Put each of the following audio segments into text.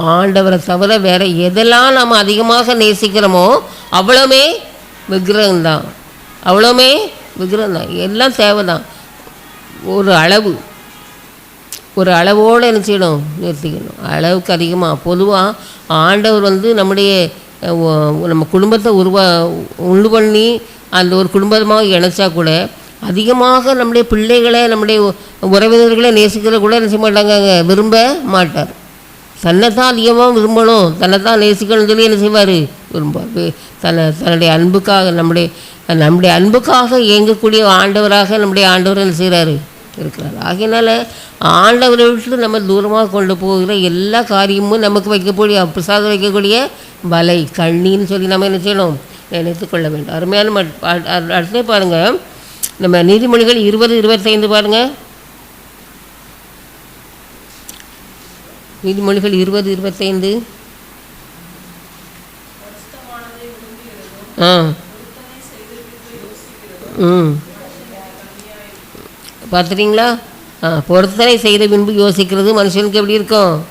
ஆண்டவரை தவிர வேறு எதெல்லாம் நம்ம அதிகமாக நேசிக்கிறோமோ அவ்வளோமே விக்கிரகம்தான். அவ்வளோமே விக்கிரகம் தான் எல்லாம் தேவைதான். ஒரு அளவு. ஒரு அளவோடு என்ன செய்யணும்? நிறுத்திக்கணும். அளவுக்கு அதிகமாக பொதுவாக ஆண்டவர் வந்து நம்முடைய நம்ம குடும்பத்தை உருவா உண்டு பண்ணி அந்த ஒரு குடும்பமாக இணைச்சா கூட அதிகமாக நம்முடைய பிள்ளைகளை நம்முடைய உறவினர்களை நேசிக்கிற கூட என்ன செய்ய மாட்டாங்க? விரும்ப மாட்டார். தன்னைத்தான் அதிகமாக விரும்பணும். தன்னைத்தான் நேசிக்கணும்னு சொல்லி என்ன செய்வார்? விரும்புவார். தன்னை தன்னுடைய அன்புக்காக நம்முடைய நம்முடைய அன்புக்காக இயங்கக்கூடிய ஆண்டவராக நம்முடைய ஆண்டவர் என்ன செய்கிறாரு இருக்கிறார். ஆகையினால ஆண்டவரை விட்டு நம்ம தூரமாக கொண்டு போகிற எல்லா காரியமும் நமக்கு வைக்கக்கூடிய பிரசாதம் வைக்கக்கூடிய வலை கண்ணின்னு சொல்லி நம்ம என்ன செய்யணும்? நினைத்து கொள்ள வேண்டும். அருமையான அடுத்தே பாருங்கள் நம்ம நீதிமொழிகள் இருபது இருபத்தைந்து பாருங்கள் நீதிமொழிகள் இருபது இருபத்தைந்து. ஆ. ம். பார்த்துட்டீங்களா? ஆ பொருத்தனை செய்த பின்பு யோசிக்கிறது மனுஷனுக்கு எப்படி இருக்கும்?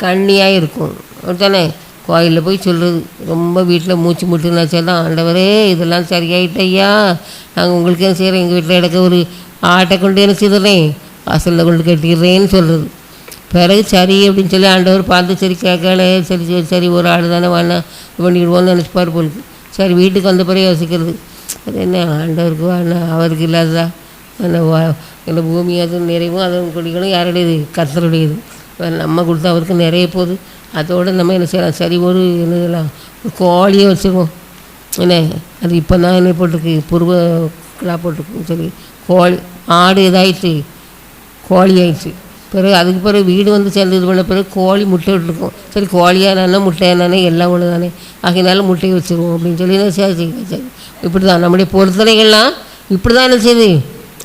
கண்ணியாக இருக்கும். அப்படித்தானே? கோயிலில் போய் சொல்கிறது ரொம்ப வீட்டில் மூச்சு முட்டுனாச்சா தான் ஆண்டவரே இதெல்லாம் சரியாயிட்டையா நாங்கள் உங்களுக்கு என்ன செய்கிறோம் எங்கள் வீட்டில் எடுக்க ஒரு ஆட்டை கொண்டு என்ன செய்துடுறேன்? வாசலில் கொண்டு கட்டிடுறேன்னு சொல்கிறது பிறகு சரி அப்படின்னு சொல்லி ஆண்டவர் பார்த்து சரி கேட்கலே சரி சரி சரி ஒரு ஆள் தானே வேணா இது பண்ணிடுவோன்னு நினச்சிப்பார் போலுக்கு. சரி வீட்டுக்கு வந்த பிறகு யோசிக்கிறது அது என்ன ஆண்டவருக்கு வேணாம் அவருக்கு இல்லாததா? என்ன வா- இந்த பூமி அது நிறைவும் அதுவும் குடிக்கணும் யாருடையது? கத்தருடையது நம்ம கொடுத்தா அவருக்கு நிறைய போகுது. அதோடு நம்ம என்ன செய்யலாம்? சரி ஒரு என்னலாம் ஒரு கோழியை வச்சுருவோம். என்ன அது இப்போ தான் என்ன போட்டிருக்கு? புருவ கிடா போட்டிருக்குன்னு சொல்லி கோழி ஆடு இதாயிடுச்சு. கோழி ஆயிடுச்சு. பிறகு அதுக்கு பிறகு வீடு வந்து சேர்ந்து இது பண்ண பிறகு கோழி முட்டை விட்டுருக்கோம் சரி கோழியாக என்னன்னா முட்டை என்னன்னா எல்லாம் ஒன்று தானே ஆகையினால முட்டையை வச்சுருவோம் அப்படின்னு சொல்லி நான் சரி சரி இப்படி தான் நம்முடைய பொருத்தனைகள்லாம் இப்படி தான் என்ன செய்து?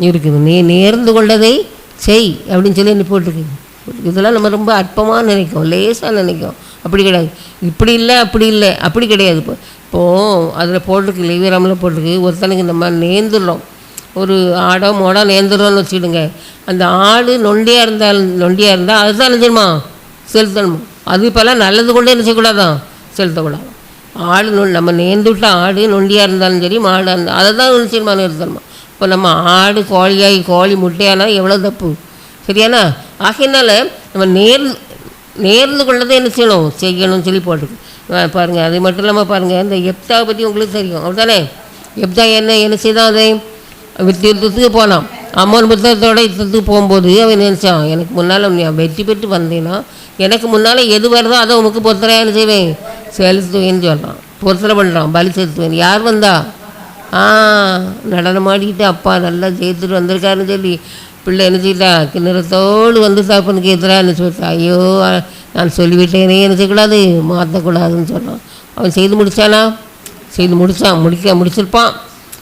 இருக்குது. நீ நேர்ந்து கொண்டதை செய் அப்படின்னு சொல்லி என்ன போட்டிருக்கு? இதெல்லாம் நம்ம ரொம்ப அற்பமாக நினைக்கும். லேசாக நினைக்கும். அப்படி கிடையாது. இப்படி இல்லை அப்படி இல்லை. அப்படி கிடையாது. இப்போ இப்போது அதில் போட்டிருக்கு. லிவிராமில் போட்டிருக்கு. ஒருத்தனுக்கு நம்ம நேர்ந்துடுறோம். ஒரு ஆடோ மோடோ நேர்ந்துடுறோம்னு வச்சுக்கிடுங்க. அந்த ஆடு நொண்டியாக இருந்தால் நொண்டியாக இருந்தால் அதுதான் நினைச்சிருமா செலுத்தணுமா அது இப்போல்லாம் நல்லது கொண்டு என்ன செய்யக்கூடாதான் செலுத்தக்கூடாது ஆடு நொ நம்ம நேர்ந்து விட்ட ஆடு நொண்டியாக இருந்தாலும் சரி மாடாக இருந்தால் அதை தான் நினச்சிருமா நிறுத்தணுமா இப்போ நம்ம ஆடு கோழியாகி கோழி முட்டையானா எவ்வளோ தப்பு? சரியானா? ஆகையினால நம்ம நேர் நேர்ந்து கொள்ளதை என்ன செய்யணும்? செய்யணும்னு சொல்லி போட்டிருக்கு பாருங்கள் அது மட்டும் இல்லாமல் பாருங்கள் இந்த எப்தாவை பற்றி உங்களுக்கு தெரியும். அப்படிதானே எப்தா என்ன என்ன செய்தான் அதை? வித்து யுத்தத்துக்கு போனான். அம்மன் புத்தகத்தோட யுத்தத்துக்கு போகும்போது அவன் நினச்சான் எனக்கு முன்னால் நீ வெற்றி பெற்று வந்தேன்னா எனக்கு முன்னால் எது வருதோ அதை உனக்கு பொறுத்தரையா என்ன செய்வேன் செலுத்துவேன்னு சொல்கிறான் பொறுத்தரை பண்ணுறான் பலி செலுத்துவேன். யார் வந்தா? ஆ நடனம் ஆடிக்கிட்டு அப்பா நல்லா ஜெயித்துட்டு வந்திருக்காருன்னு சொல்லி. பிள்ளை என்ன செய்யட்டா கிணறத்தோடு வந்து தகப்பனுக்கு எதிராக என்ன சொல்லிட்டா. ஐயோ நான் சொல்லிவிட்டேனே என்ன செய்யக்கூடாது மாற்றக்கூடாதுன்னு சொன்னான் அவன் செய்து முடிச்சானா? செய்து முடித்தான் முடிக்க முடிச்சிருப்பான்.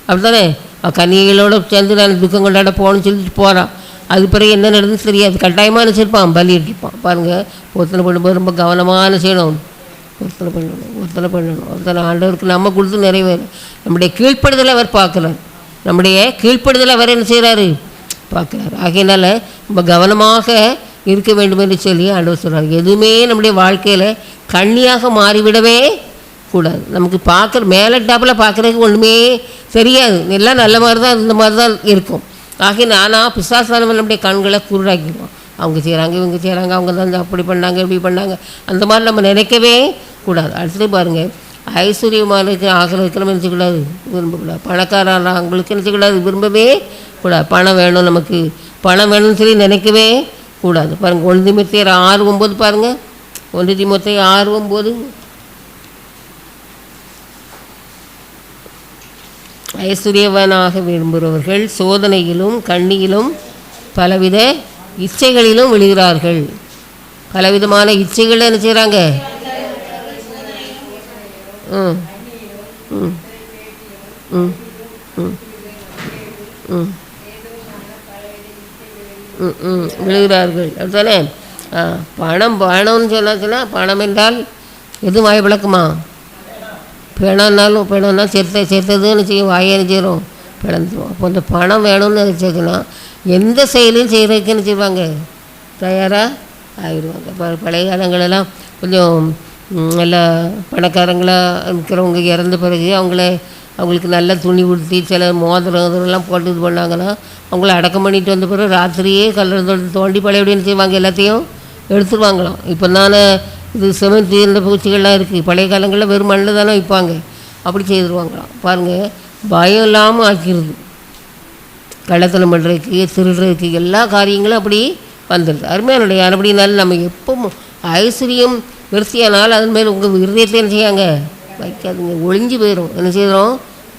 அப்படித்தானே? தானே கன்னிகளோடு சேர்ந்து நான் துக்கம் கொண்டாட போகணும்னு சொல்லிட்டு போகிறான் அது பிறகு என்ன நடந்துச்சு தெரியாது கட்டாயமாக நினச்சிருப்பான் பலியிட்டிருப்பான் பாருங்கள் ஒருத்தனை பண்ணும்போது ரொம்ப கவனமாக செய்யணும் ஒருத்தனை பண்ணணும் ஒருத்தனை பண்ணணும் ஒருத்தனை ஆண்டவருக்கு நம்ம கொடுத்து நிறைவேறும் நம்முடைய கீழ்ப்படுதலை அவர் பார்க்குறார் நம்முடைய கீழ்ப்படுதலை அவர் என்ன செய்கிறாரு பார்க்குறாரு ஆகையினால் ரொம்ப கவனமாக இருக்க வேண்டும் என்று சொல்லி ஆண்டவர் சொல்கிறார் எதுவுமே நம்முடைய வாழ்க்கையில் கண்ணியாக மாறிவிடவே கூடாது நமக்கு பார்க்குற மேலே டாப்பில் பார்க்குறதுக்கு ஒன்றுமே தெரியாது. எல்லாம் நல்ல மாதிரி தான் இந்த மாதிரி தான் இருக்கும். ஆகி நானாக பிசாசானவன் நம்முடைய கண்களை குருடாக்கிடுவோம் அவங்க செய்கிறாங்க இவங்க செய்கிறாங்க அவங்க தான் அப்படி பண்ணாங்க இப்படி பண்ணாங்க. அந்த மாதிரி நம்ம நினைக்கவே கூடாது. அடுத்தது பாருங்கள் ஐஸ்வர்யமானுக்கு ஆகிறதுக்கு நம்ம நினச்சக்கூடாது விரும்பக்கூடாது. பணக்காரன் அவங்களுக்கு நினச்சக்கூடாது விரும்பவே கூடாது. பணம் வேணும் நமக்கு. பணம் வேணும்னு சொல்லி நினைக்கவே கூடாது. பாருங்கள் ஒன்று திமுத்தையர் ஆறு ஒம்பது பாருங்கள் ஒன்று திமுத்தையர் ஆறு ஒம்பது. ஐஸ்வர்யவனாக விரும்புகிறவர்கள் சோதனையிலும் கண்ணியிலும் பலவித இச்சைகளிலும் விழுகிறார்கள். பலவிதமான இச்சைகள் என்ன செய்கிறாங்க ம் ம். ம். ம். ம். ம் ம். விழுகிறார்கள். அப்படித்தானே ஆ. பணம் பணம்னு சொன்னாச்சுன்னா பணம் என்றால் எது வாய் விளக்குமா பிணம்னாலும் பிணம்னா செத்த செத்ததுன்னு செய்யும் வாயை செய்கிறோம் அப்போ இந்த பணம் வேணும்னு நினச்சதுன்னா எந்த செயலையும் செய்கிறதுக்குன்னு செய்வாங்க தயாராக ஆயிடுவாங்க. ப பழைய காலங்களெல்லாம் கொஞ்சம் நல்லா பணக்காரங்களாக இருக்கிறவங்க இறந்த பிறகு அவங்கள அவங்களுக்கு நல்ல துணி உடுத்தி சில மோதிரம் இதெல்லாம் போட்டு இது பண்ணாங்கன்னா அவங்கள அடக்கம் பண்ணிட்டு வந்த பிறகு ராத்திரியே கல்லறை தோண்டி பழையபடின்னு என்ன செய்வாங்க எல்லாத்தையும் எடுத்துருவாங்களாம். இப்போ தானே இது சிமெண்ட் இந்த பூச்சிகள்லாம் இருக்குது பழைய காலங்களில் வெறும் மண்ணில் தானே வைப்பாங்க அப்படி செய்திருவாங்களாம். பாருங்கள் பயம் இல்லாமல் ஆக்கிடுது கள்ளத்தனம் பண்ணுறதுக்கு திருடுறதுக்கு எல்லா காரியங்களும் அப்படி வந்துடுது. அருமையானுடைய இருந்தாலும் நம்ம எப்போ ஐஸ்வர்யம் விருத்தியானால் அதன் மேலே உங்கள் இருதயத்தை என்ன செய்யாங்க? வைக்காதுங்க. ஒளிஞ்சு போயிடும் என்ன செய்கிறோம்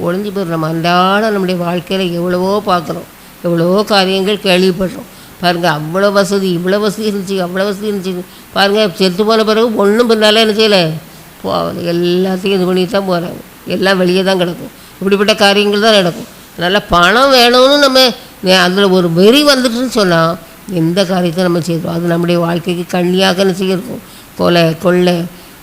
ஒளிஞ்சு போயிடும் நம்ம அன்றாடம் நம்முடைய வாழ்க்கையில் எவ்வளவோ பார்க்குறோம். எவ்வளவோ காரியங்கள் கேள்விப்படுறோம். பாருங்கள் அவ்வளோ வசதி இவ்வளோ வசதி இருந்துச்சு அவ்வளோ வசதி இருந்துச்சு. பாருங்கள் செத்து போன பிறகு ஒன்றும் பின்னாலே என்ன செய்யலை? போகல எல்லாத்தையும் இது பண்ணி தான் போகிறாங்க எல்லாம் வெளியே தான் கிடக்கும். இப்படிப்பட்ட காரியங்கள் தான் நடக்கும். அதனால் பணம் வேணும்னு நம்ம அதில் ஒரு வெறி வந்துட்டுன்னு சொன்னால் எந்த காரியத்தை நம்ம செய்கிறோம் அது நம்முடைய வாழ்க்கைக்கு கண்ணியாக என்ன செய்யிருக்கும் கொலை கொள்ளை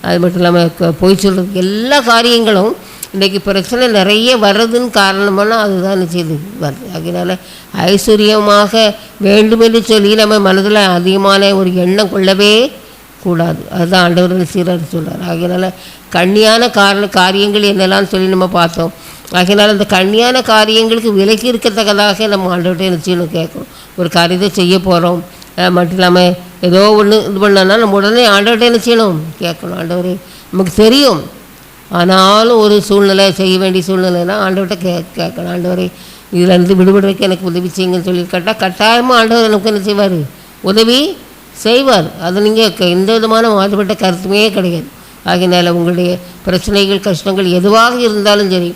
அது மட்டும் இல்லாமல் பொய் சொல்கிறது எல்லா காரியங்களும் இன்றைக்கி பிரச்சனை நிறைய வர்றதுன்னு காரணமான அதுதான் செய்து வருது. அதனால் ஐஸ்வர்யமாக வேண்டுமென்று சொல்லி நம்ம மனதில் அதிகமான ஒரு எண்ணம் கொள்ளவே கூடாது. அதுதான் ஆண்டவர் சீரர் சொல்கிறார் அதனால் கண்ணியான காரண காரியங்கள் என்னெல்லாம் சொல்லி நம்ம பார்த்தோம். ஆகையினால அந்த கண்ணியான காரியங்களுக்கு விலக்கி இருக்கத்தக்கதாக நம்ம ஆண்டவர்கிட்ட என்ன செய்யணும் கேட்கணும். ஒரு காரியத்தை செய்ய போகிறோம் மட்டும் இல்லாமல் ஏதோ ஒன்று இது பண்ணோன்னா நம்ம உடனே ஆண்டவர்கிட்ட என்ன செய்யணும்? கேட்கணும். ஆண்டவர் நமக்கு தெரியும். ஆனாலும் ஒரு சூழ்நிலை செய்ய வேண்டிய சூழ்நிலைனா ஆண்டவர்கிட்ட கே கேட்கணும். ஆண்டவரை இதிலேருந்து விடுபடுறதுக்கு எனக்கு உதவி செய்யுங்கன்னு சொல்லி கேட்டால் கட்டாயமாக ஆண்டவர் நமக்கு என்ன செய்வார்? உதவி செய்வார். அது நீங்கள் எந்த விதமான மாறுபட்ட கருத்துமே கிடையாது. ஆகினால உங்களுடைய பிரச்சனைகள் கஷ்டங்கள் எதுவாக இருந்தாலும் சரி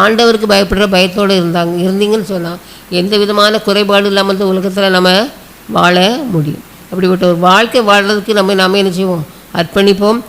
ஆண்டவருக்கு பயப்படுற பயத்தோடு இருந்தாங்க இருந்தீங்கன்னு சொன்னால் எந்த விதமான குறைபாடு இல்லாமல் இந்த உலகத்தில் நம்ம வாழ முடியும். அப்படிப்பட்ட ஒரு வாழ்க்கை வாழ்றதுக்கு நம்ம நாம் என்ன செய்வோம்? அர்ப்பணிப்போம்.